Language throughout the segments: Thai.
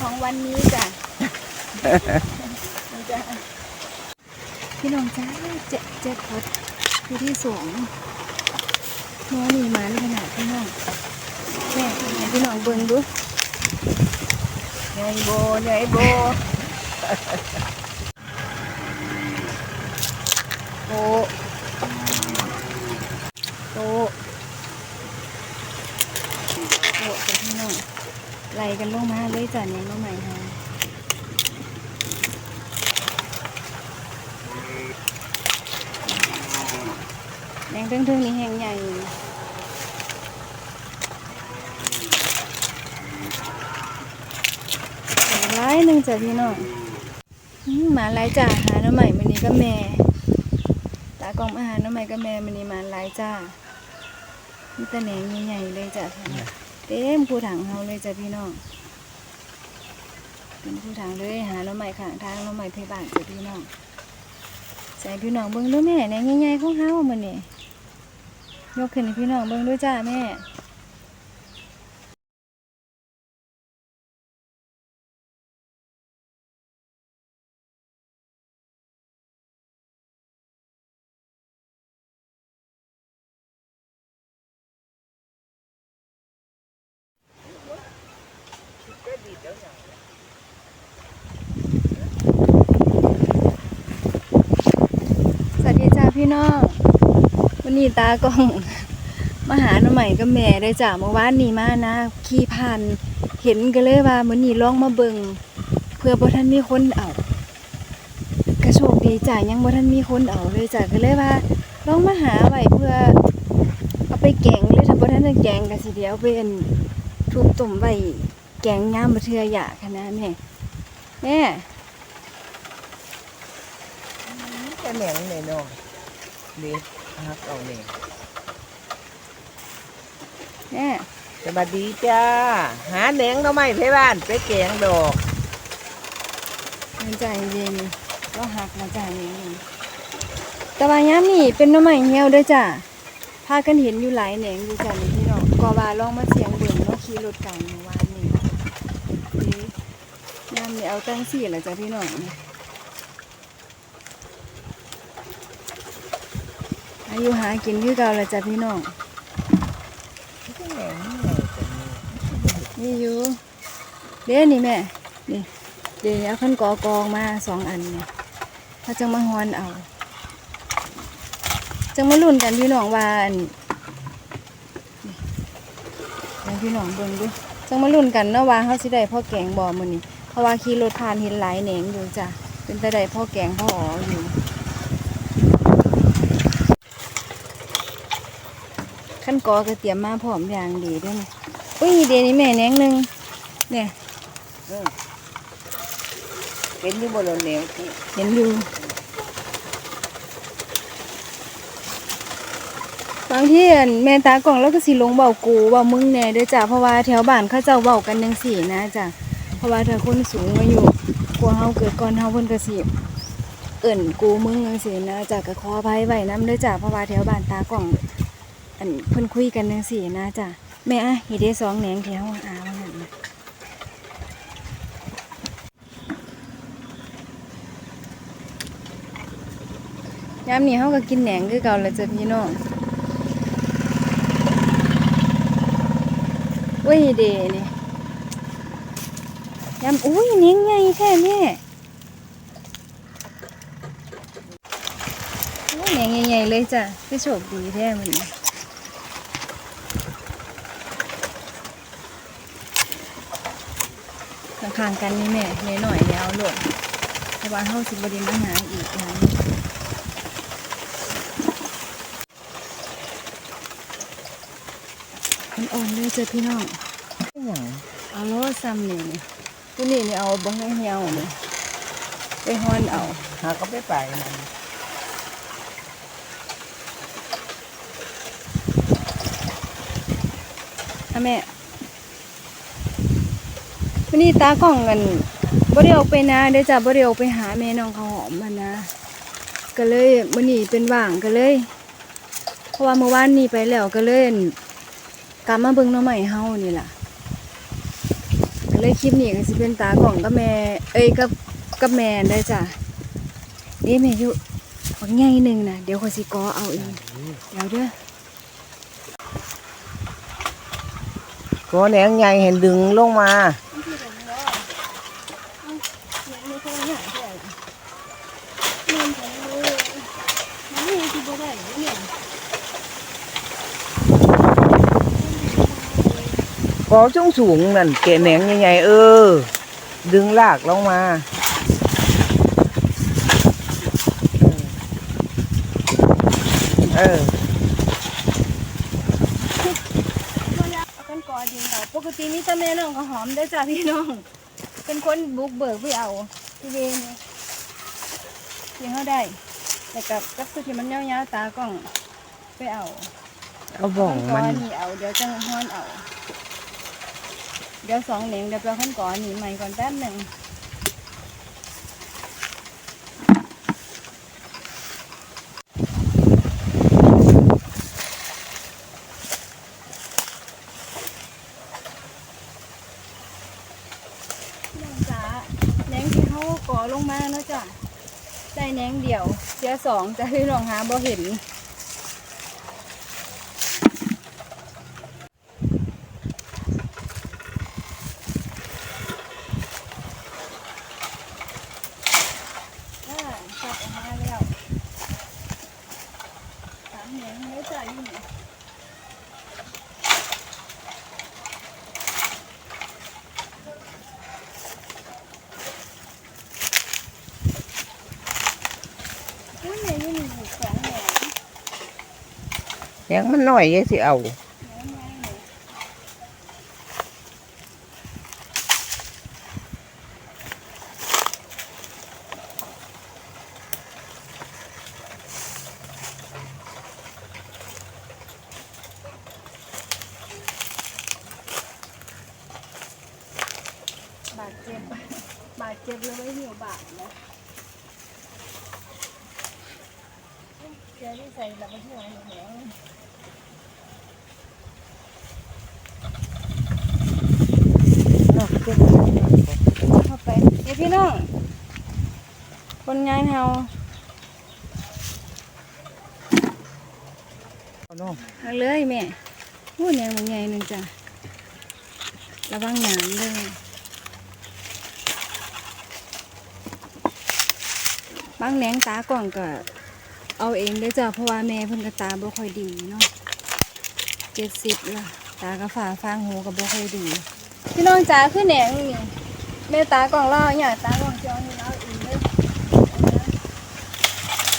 ของวันนี้จ้ะจ้ะพี่น้องจ้าเจ็ดเจ็ดพดคือที่สองน้องมีมันขนาดพี่น้องแม่พี่น้องเบิ่งดูใหญ่โบใหญ่โบโตโตโตจ้ะพี่น้องไล่ กันลงมาเลยจ้ะเนี่ยน้องใหม่ค่ะแดงเทิงๆนี่แห้งใหญ่ร้ายหนึ่งจ้ะพี่น้องหมาหลายจ้าหาน้ำใหม่มันนี้ก็แม่ตากองมาหารน้ำใหม่ก็แม่มันนี้หมาหลายจ้ามีตะแหนงใหญ่ๆเลยจ้ะเต็มผู้ถังเฮาเลยจ้ะพี่น้อง เป็นผู้ทางเลยหาเราใหม่ข้างทางเราใหม่เทบ้านจ้ะพี่น้องใส่พี่น้องเบิ่งด้วยแม่ในง่ายๆของเฮามันนี่ยกขึ้นให้พี่น้องเบิ่งด้วยจ้าแม่ สวัสดีจ้าพี่น้องวั นนี้ตากล้อง มาหาหน่อใหม่กับแม่ได้จ้าเมื่อวานนี้มานะ ขี่ผ่านเห็นก็เลยว่ามือนี้ลองมาเบิงเพื่อบ่ทันมีคนเอากระโชคดีจ้ายังบ่ทันมีคนเอาเลยจ้าก็เลยว่าล่องมาหาไว้เพื่อ เอาไปแกงหรือถ้าบ่ทันได้แกงก็สิเดียวเปอันทุบต้มไว้แกงยามบ่เทืออยากหั้นนะแม่แม่จะแหนงแน่นอนนี่ ฮักเอาเนี่ยแม่สวัสดีจ้า หาแหนงเราไม่ไปบ้านไปแกงดอกมันใจเย็นก็หักมาจ่ายเองแต่ว่ายามนี่เป็นหน้ำใหม่เหี่ยวเด้วยจ้ะพากันเห็นอยู่หลายแหนงอยู่จ้ะนี่พี่น้องก็ว่าลองมาเสียงเบิ่งเนาะขี่รถกันเมื่อวานนี้นี่ยามนี่เอาตั้งสี่ละจ้ะพี่น้อง อายุหากินคือเก่าละจ้ะพี่น้องนี่อยู่เด้นี่แม่นี่เดี๋ยวเอาขั้นกอกองมาสองอันเนี่ยเขาจะมาฮอนเอาจังมาลุ้นกันพี่น้องว่าอันนี่พี่น้องเบิ่งดูจังมาลุ้นกันเนาะว่าเขาสิได้พ่อแกงบ่มื้อนี้เพราะว่าขี่รถผ่านเห็นหลายแหนงอยู่จ้ะเป็นตาได้พ่อแกงพ่ออ๋ออยู่ ขั้นกอก็เตรียมมาพร้อมอย่างดีเด้วยนะอุ้ยเดี๋ยวนี้แม่แหนงหนึงเนี่ยเป็นอยู่บนแหนงที่เห็นอยู่บางที่อั่นแม่ตากล่องแล้วก็สิลงเบากูเบามึงแหน่เด้วยจ้ะเพราะว่าแถวบ้านเขาเจ้าเบากันยังสี่นะจ้ะเพราะว่าถ้าคนสูงมาอยู่กลัวเฮาเกิดก่อนเฮาเพิ่นก็สิเอิ่นกูมึงจังซี่นะจ้ะก็ขออภัยไว้นำเด้อจ้ะเพราะว่าแถวบ้านตากล่อง อันเพิ่นคุยกันจังซี่นะจ้ะแม่อะเฮ็ดได้สองแหนงแถวอาว่างั้นนะยามนี้เฮาก็กินแหนงคือเก่าแล้วจ้ะพี่น้องอุ้ยเดนี่ยามอุ้ยเนียงใหญ่แท้แม่โอ้ยแหนงใหญ่ๆเลยจ้ะคือโชคดีแท้มื้อนี้ ข้างๆกันนี่แม่เนหน่อยเดี๋ยวเอาโหลดเพราะว่าเฮาสิบไดีมาหาอีกนะมันอ่อนเลยเจอพี่น้องอหย่างเอาโลดซ้ำนี่นี่ตัวนี้นี่เอาบังให้เหี่ยวนี่ไปฮ้อนเอาหาก็ไปไปมันอะแม่ วันนี้ตากล้องกันบ่ได้ออกไปนาเด้อจ้ะบ่ได้ออกไปหาแม่น้องขาวหอมมานนะ ก็เลยมื้อนี้เป็นว่างก็เลย เพราะว่าเมื่อวานนี้ไปแล้วก็เล่นกลับมาเบิ่งน้องใหม่เฮานี่ล่ะก็เลยคลิปนี้ก็สิเป็นตากล่องกับแม่ เอ้ยกับกับแม่ได้จ้ะนี่แม่อยู่บักใหญ่หนึ่งนะเดี๋ยวขอยสิกอเอาเองเดี๋ยวเด้อก็แหนงใหญ่เห็นดึงลงมา กอสูงสูงๆนั่นแกะแหนงใหญ่ๆเออ ดึงลากลงมาเออเอากันกอดินเอาปกติมีแต่แม่น้องก็หอมได้อจ้ะพี่น้อง เป็นคนบุกเบิกไปเอาที่เวรเนี่ยที่เขาได้ แต่กับกับสุดที่มันยาวๆตากล่องไปเอา เอาบ่องขั้นกมัอนนี่เอาเดี๋ยวจะห้อนเอา เดี๋ยวสองเหลงเดี๋ยวเราขั้นก่อนนี่ใหม่ก่อนแป๊บหนึ่งน้องจ๋าแหนงที่เขาก่อลงมาเนาะจ้ะได้แนงเดียวเสียสองจะให้ลองหาบ่เห็น อ่าตัดออกมาแล้วสามเหนียงเนื้อจ่ายอยู่นี่อุ้ยเหนียงอยู่นี่อีกสองเหนียง แหนงมันน้อยยังสิเอาเหนียงไงเนี่ยบาดเจ็บบาดเจ็บเลยไม่หิวบาดนะเจอที่ใส่แบบไม่ที่ไหนเหนียว เนาะเจ็บ เข้าไปเดี๋ยว พี่น้อง คนงานเฮาเอาเนาะเอาเลยแม่พูดแนงมันใหญ่หนึ่งจ้ะระวังหนามด้วยบางแหนงตากล่องก็เอาเองเด้อจ้ะเพราะว่าแม่เพิ่นก็ตาบ่ค่อยดีเนาะเจ็ดสิบละตากระฝาฟางหูก็บ่ค่อยดี พี่น้องจ๋าคือแหนงนี่ แม่ตากล่องล่าอย่างตากล่องเจ้านี่เล่าเองเลย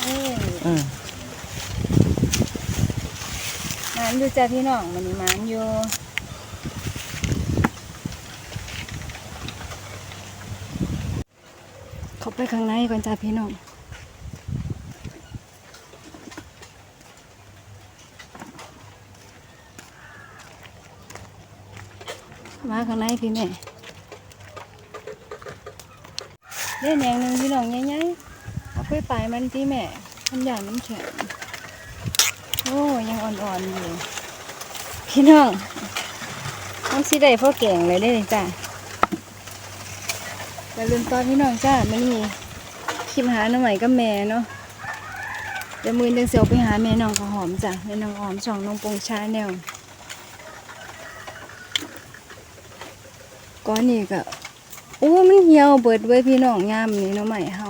นี่อืมหมานอยู่จ้ะพี่น้องมันนี้หมานอยู่เข้าไปข้างในก่อนจ้ะพี่น้องมาข้างในพี่แม่ เล่นอย่างหนึ่งพี่น้องใหญ่ๆเอาไปปลายมันที่แม่มันอย่างน้ำแข็งโอ้ยังอ่อนๆอยู่พี่น้องต้องสิได้พ่อแก่งเลยได้เลยจ้ะอย่าลืมตอนพี่น้องจ้าไม่มีคลิปหาหน่อใหม่ก็แม่เนาะเดี๋ยวมือเดินเสียวไปหาแม่น้องข้าวหอมจ้ะแม่น้องหอมช่องน้องปงชาแนวก้อนนี้ก็ โอ้ มันเหี่ยวเบิดเว้ยพี่น้องยามนี้หน่อใหม่เฮา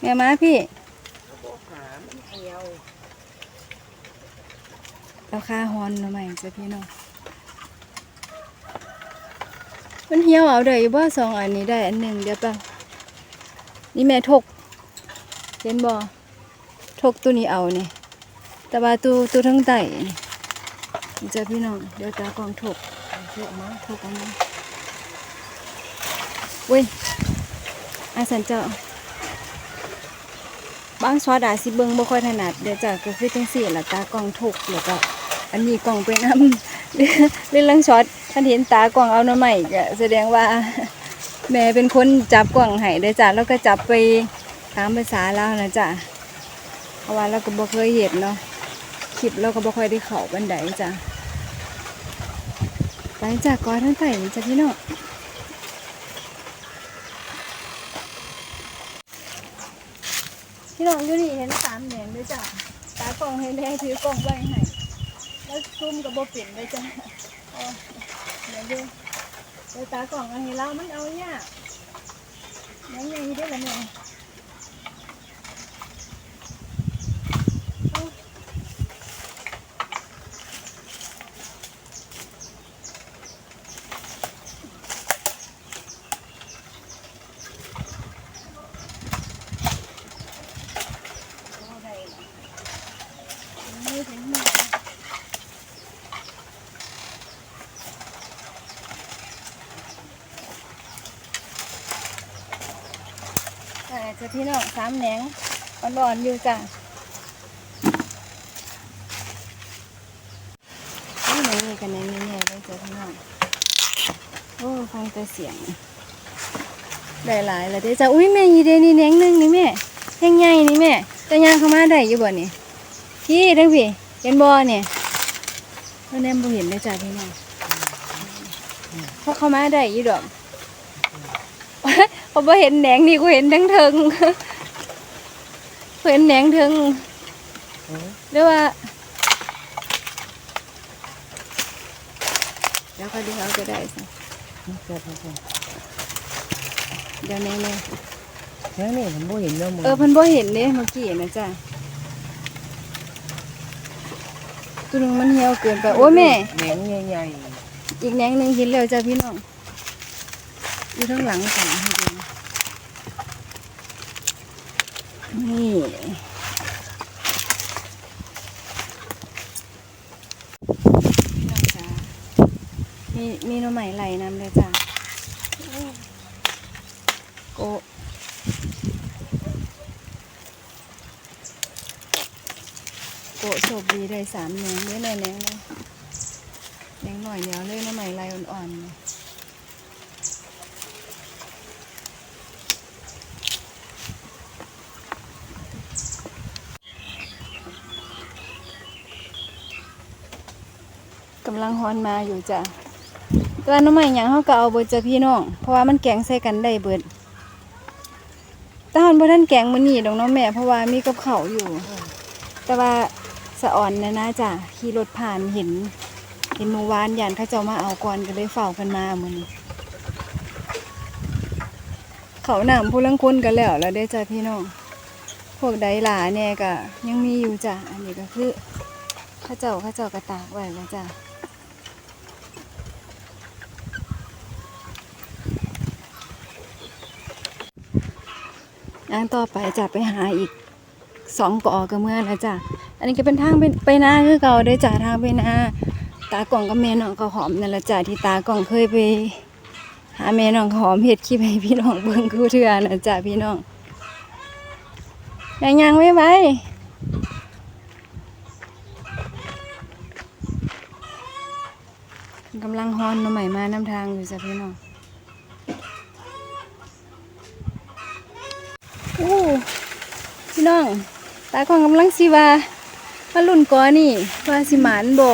แม่มาพี่เราคาฮอนน่อใหม่จ้ะพี่น้องมันเหี่ยวเอาได้บ่สองอันนี้ได้อันหนึ่งเดี๋ยวแป๊บนี่แม่ทกเห็นบ่ทกตัวนี้เอานี่แต่ว่าตัวตัวทั้งไตนี่จ้ะพี่น้องเดี๋ยวตากองทกเยอะมากทกเอัน เว้ยอาสันเจ้าบางช็อตอาสิเบิงบ่ค่อยถนัดเดี๋ยวจ้ะก็คือจังซี่ละตากล้องทกแล้วก็อันนี้กล่องไปน้ำเรื่องลังช็อตท่านเห็นตากล่องเอาหน้าใหม่ก็แสดงว่าแม่เป็นคนจับกล่องให้เด้อจ้ะแล้วก็จับไปตามภาษาแล้วนะจ้ะเพราะว่าเราก็บ่เคยเห็นเนาะคลิปเราก็บ่ค่อยได้เข้าบันไดจ้ะไปจากก้อนทั้งไต่จ้ะพี่น้อง พี่น้องอยู่นี่เห็นสามแหนงด้วยจ้ะตากล้องให้แดงถือกล้องไว้ให้แล้วซุ่มกับโบเปลี่ยนด้วยจ้ะเดี๋ยวดูเดี๋ยวตากล้องเอันนี้เรามันเอาเนี่ยากแหนงได้ละเนี่ยเอาเอาได้ละถึงมือถึงมือ แต่จะ พี่น้องสามแหนงอ่อนๆอยู่จ้ะนี่แหนงนี่กันแหนงนี่แน่เลยจ้ะพี่น้องโอ้ฟังแต่เสียงได้หลายแล้วเด้จ้ะอุ้ยแม่ยีเดนี่แหนงหนึงนี่แม่แห้งใหญ่นี่แม่จะย่างเข้ามาได้อยู่บ่นี่พี่เด้อพี่เห็นบ่เนี่ยเพิ่นแนมบ่เห็นเลยจ้ะพี่น้องเพราะเข้ามาได้ยู่ดอก พอบ่เห็นแหนงนี่กูเห็นทั้งเทิงเห็นแหนงเทิงเรียกว่าแล้วก็ดูเขาจะได้สิแซ่บแซ่บเดี๋ยวแหนงเนี่ยแค่นี้ผมบ่เห็นเนาะมึงเออเพิ่นบ่เห็นเด้เมื่อกี้นะจ้ะตัวนึงมันเหี่ยวเกินไปโอ้ยแม่แหนงใหญ่อีกแหนงหนึงเห็นแล้วจ้ะพี่น้องอยู่ข้างหลังกันให้ดู นะนี่พี่มีมีหน่อไม้ไหลนำเลยจ้ะโกโกโชคดีได้สามแหนงเด้อหน่อยแหนงเลยแหนงหน่อยเดียวเลยหน่อไม้ไหลอ่อนๆ กำลังฮอนมาอยู่จ้ะตัวน้ำใหม่หยังเขาก็เอาเบิดจ้ะพี่น้อง เพราะว่ามันแกงใส่กันได้เบิดต่ฮันบ่ทันแกงมื้อนี้ดอกน้องแม่เพราะว่ามีกับเขาอยู่ แต่ว่าสะอ่อนนะนะจ้ะขี่รถผ่านเห็น เห็นมื่วานยานเขาเจ้ามาเอาก่อนก็เลยเฝ้ากันมาเหมือนเขาหนามผู้ลังคนกันแล้วแล้วได้จ้ะพี่น้องพวกไดหลาเนี่ยก็ยังมีอยู่จ้ะอันนี้ก็คือข้าเจ้าข้าเจ้ากระตากไว้แล้วจ้ะ ย่างต่อไปจะไปหาอีกสองกอก็เมื่อแล้วจ้ะอันนี้ก็เป็นทางไปไปนาคือเก่าได้จ้ะทางไปนาตากล่องกับแม่น้องก็หอมนั่นละจ้ะที่ตากล่องเคยไป หาแม่น้องหอมเห็ดขี้ไปพี่น้องเบิ่งคือเถื่อนะจ้ะพี่น้องยังยังไม่ไปกำลังฮอนหน้ำใหม่มาน้ำทางอยู่จ้ะพี่น้อง โอ้พี่น้อง ตาของกำลังสิว่ามาลุ่นก่อนี่ว่าสิหมานบ่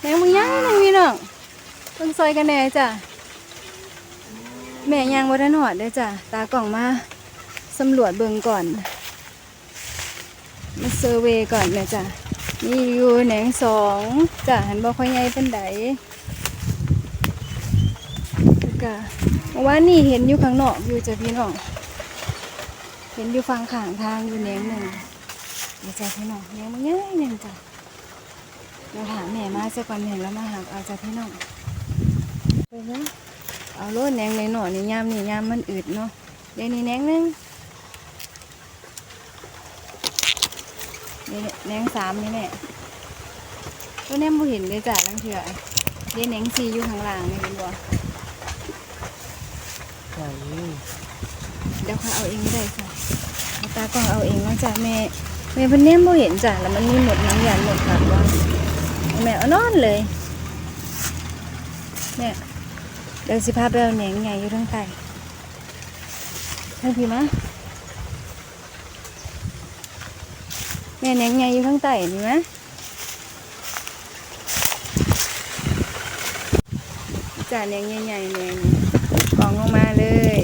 แม่มึงยังนึงพี่น้องเพิ่งซอยกันแน่จ้ะแม่ยังบ่ทันอดเด้จ้ะตากล่องมาสำรวจเบิงก่อน มาเซอร์เวย์ก่อนแม่จ้ะนี่อยู่แหนงสองจ้ะหันบ่ค่อยใหญ่เป็นไดแล้วก็เมื่อวานนี่เห็นอยู่ข้างนอกอยู่จ้ะพี่น้อง เห็นอยู่ฝั่งข้างทางอยู่แหนงหนึ่งเดี๋ยวจะพี่น้องแหนงมันง่ายหนึ่งจ้ะเดี๋ยวถามแม่มาสักวันเห็นแล้วมาหักเอาจะพี่น้องไปนะเอาโลดแหนงในหน่อนี่ยามนี่ยามมันอืดเนาะเดี๋ยวนี้แหนงหนึงเนี่แนงสามนี่แน่ก็แนมบ่เห็นเลยจ้ะลังเถื่อเดี๋ยวแหนงสี่อยู่ข้างล่างนี่เป็นบ่ๆใช่ เดี๋ยวเขาเอาเองได้จ้ะเอาตากล้องเอาเองนะจ้ะแม่แม่เพิ่นแนมบ่เห็นจ้ะแล้วมันมีหมดน้ำยาหมดครับว่าแม่เอานอนเลยแม่ยเดี๋ยวสิพาไปเอาแหนงใหญ่อยู่ทางใต้ทางพี่มาแม่แหนงใหญ่อยู่ทางใต้นี่มะจ้ะแหนงใหญ่ๆแหนงกล่องลงมาเลย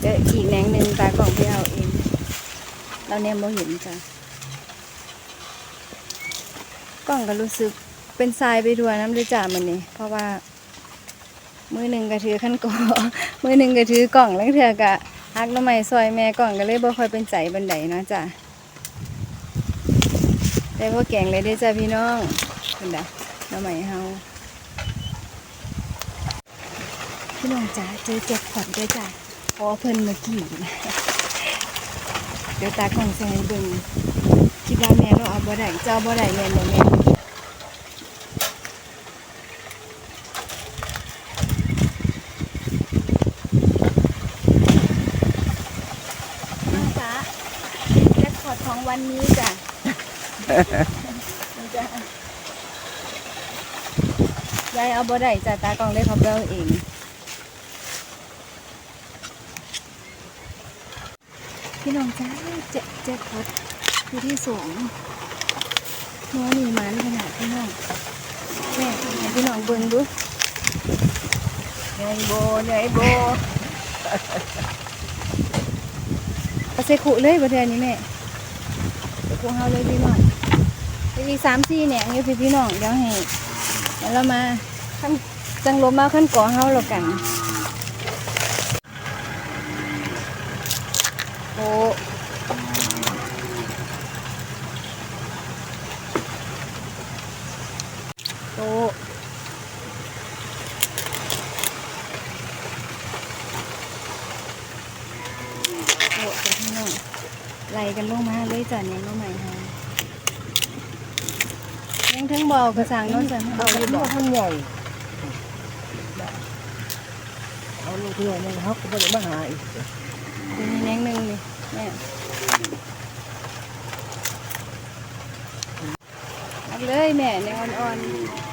เดี๋ยว อีกแหนงหนึ่งตากล่องไปเอาเอง เราเนี่ยบ่เห็นจ้ะกล่องก็รู้สึกเป็นทรายไปด้วยน้ำด้วยจ้ะมันนี่เพราะว่า มือหนึ่งก็ถือขั้นกอมือหนึ่งก็ถือกล่องแล้วเถื่อกะฮักน้ำไม้ซอยแม่กล่องก็เลยบ่ค่อยเป็นใจบันไดเนาะจ้ะแต่ว่าแกงเลยได้จ้ะพี่น้องเป็นไดหน้ำไม้เฮาพี่น้องจ๋าเจอแจ็คพอตด้วยจ้ะ เพราะว่าเพิ่นเมื่อกี้นเดี๋ยวตากล่องใส่ให้เบิ่งคิดว่าแม่เราเอาบ่ได้เจ้าบ่ได้แม่นบ่แม่น้องจ๋าแจ็คพอตของวันนี้จ้ะจ้ะยายเอาบ่ได้จ้ะตากล่องได้เขาไปเอาเอง พี่น้องจ้าเจ๊เจ๊พดอยู่ที่สูงหัวหนีมันขนาดพี่น้องแม่พี่น้องเบิ่งดูเหนื่โบเหนื่โบเอาใส่ขุเลยประเทศนี้แม่ใส่ขุเฮาเลยพี่น้องอีกสามสี่เนี่ยงี้พี่พี่น้องเดี๋ยวให้เดี๋ยวเรามาขั้นจังลมมาขั้นก่อเฮาแล้วกัน โอ้โอ้โอ้เดี๋ยวพี่น้องไล่กันลงมาเลยจ้ะเนี่ยน้องใหม่ฮะยังทั้งบากระสังน้องจ้ะเอาอยู่บ่ท่านใหญ่เอาลูกเรือมันเขาก็บ่ได้มาหาอีกมีแนงหนึ่ง เอาเลยแม่แนวอ่อนๆ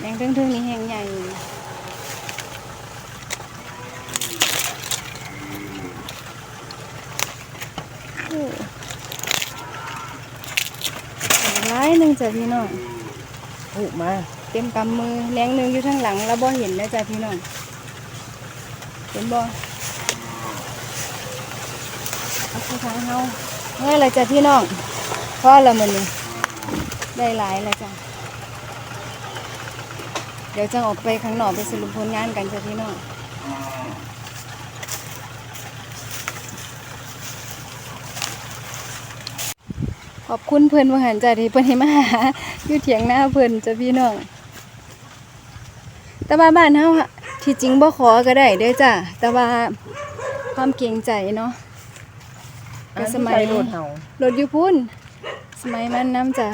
แดงทึ่งๆนี่แห้งใหญ่ โอ้ร้าย หนึ่งจ้ะพี่น้องผูกมาเต็มกำมือแรงหนึ่งอยู่ข้างหลัง แล้วบ่เห็นนะจ้ะพี่น้องเห็นบ่เอาเข้าทางเฮาเฮ้ยอะไรจ้ะพี่น้องพ่อละมันนี่ได้หลายแล้วจ้ะเดี๋ยวจะออกไปข้างนอกไปสรุปผลงานกันจ้ะพี่น้อง ขอบคุณเพื่อนว่าหันใจที่เพื่อนให้มาหาอยู่เถียงหน้าเพื่อนจ้ะพี่น้องแต่ว่าบ้านเฮาอะที่จริงบ่ขอก็ได้เด้อจ้ะแต่ว่าความเกรงใจเนาะก็สมัยอันที่ใส่รถเฮารถอยู่พุ่นสมัยมันน้ำจ้ะ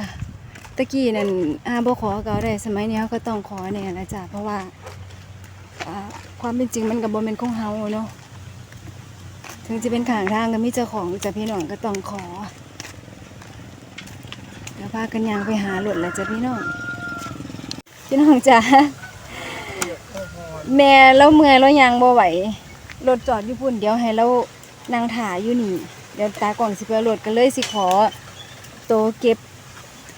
ตะกี้นั่นอาบ่ขอก็ได้ สมัยนี้เขาก็ต้องขอเนี่ยนะจ้ะเพราะว่าอ่าความเป็นจริงมันก็บ่แม่นของเฮาเนาะถึงจะเป็นข้างทางก็มีเจ้าของจ้ะพี่น้องก็ต้องขอเดี๋ยว พากันยางไปหารถแล้วจ้ะพี่น้องพี่น้องจ้ะแม่เราเมื่อยเรายางบ่ไหวรถจอดอยู่พุ่นเดี๋ยวให้เรานั่งถ่ายอยู่นี่ เดี๋ยวตากล่องสิไปรถกันเลยสิขอโตเก็บ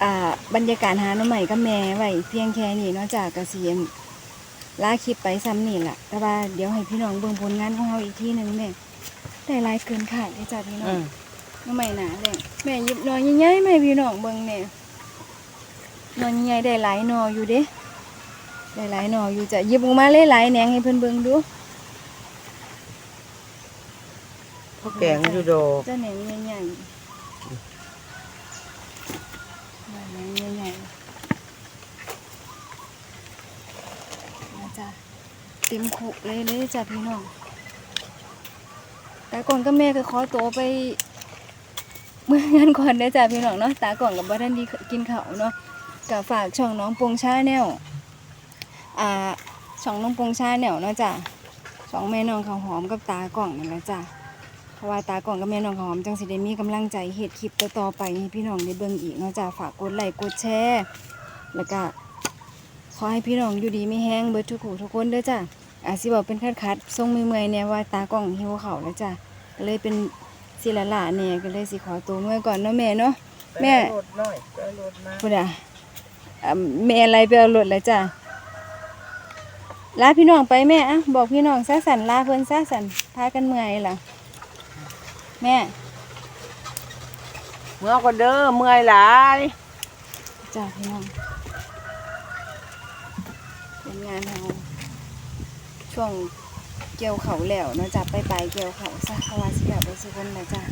อ่า บรรยากาศหาหน้อใหม่กับแม่ไว้เพียงแค่นี้นาะจากกระเสียมลาคลิปไปซ้ำนี่แหละแต่ว่าเดี๋ยวให้พี่น้องเบิ่งผลงานของเราอีกทีหนึ่งแม่ได้หลายเกินขาดเลยจ้ะพี่น้อง น้องใหม่หนาเลยแม่หยิบหนอใหญ่ๆแม่พี่น้องเบิ่งเนี่ยหนอใหญ่ๆได้หลายหนออยู่เด้ได้หลายหนออยู่จ้ะหยิบออกมาเลยหลายๆแหนงให้เพิ่นเบิ่งดูเขาแกงอยู่ดอกจะแหนงใหญ่ๆแหนงใหญ่ๆนะจ้ะเต็มคุเลยเลยจ้ะพี่น้องตาก่อนก็แม่ก็ขอตัวไป เมื่องานก่อนได้อจ้ะพี่น้องเนาะตาก่อนกับบ่ทันดีกินข้าวเนาะก็ฝากช่องน้องปงชาแนลอ่าช่องน้องปงชาแนลเนาะจ้ะช่องแม่น้องข้าวหอมกับตากล่องนั่นแหละจ้ะเพราะว่าตากล่องกับแม่น้องข้าวหอมจังสิได้มีกำลังใจเฮ็ดคลิปต่อๆไปให้พี่น้องได้เบิ่งอีกเนาะจ้ะฝากกดไลค์กดแชร์แล้วก็ขอให้พี่น้องอยู่ดีไม่แห้งเบิดทุกผู้ทุกคนเด้อจ้ะอาจสิบอกเป็นคัดคัดทรงเมื่อยๆเนี่ยว่าตากล้องหิวเขาวแล้วจ้ะก็เลยเป็น สิละละเนี่ยก็เลยสิขอตัวเมื่อก่อนเนาะแม่เนาะแม่รถน้อยไปรถมาพุ่นอะแม่อะไรไปเอารถแล้วจ้ะลาพี่น้องไปแม่อะบอกพี่น้องซะสันลาเพิ่นซะสันพากันเมื่อยล่ะแม่เมื่อก็เด้อเมื่อยหลายจ้าพี่น้องเป็นงานเราช่วง เกี่ยวเขาแล้วเนาะจ้ะไปไปเกี่ยวเขาซะเพราะว่าสิแบบไปสุวรรณแล้วจ้ะ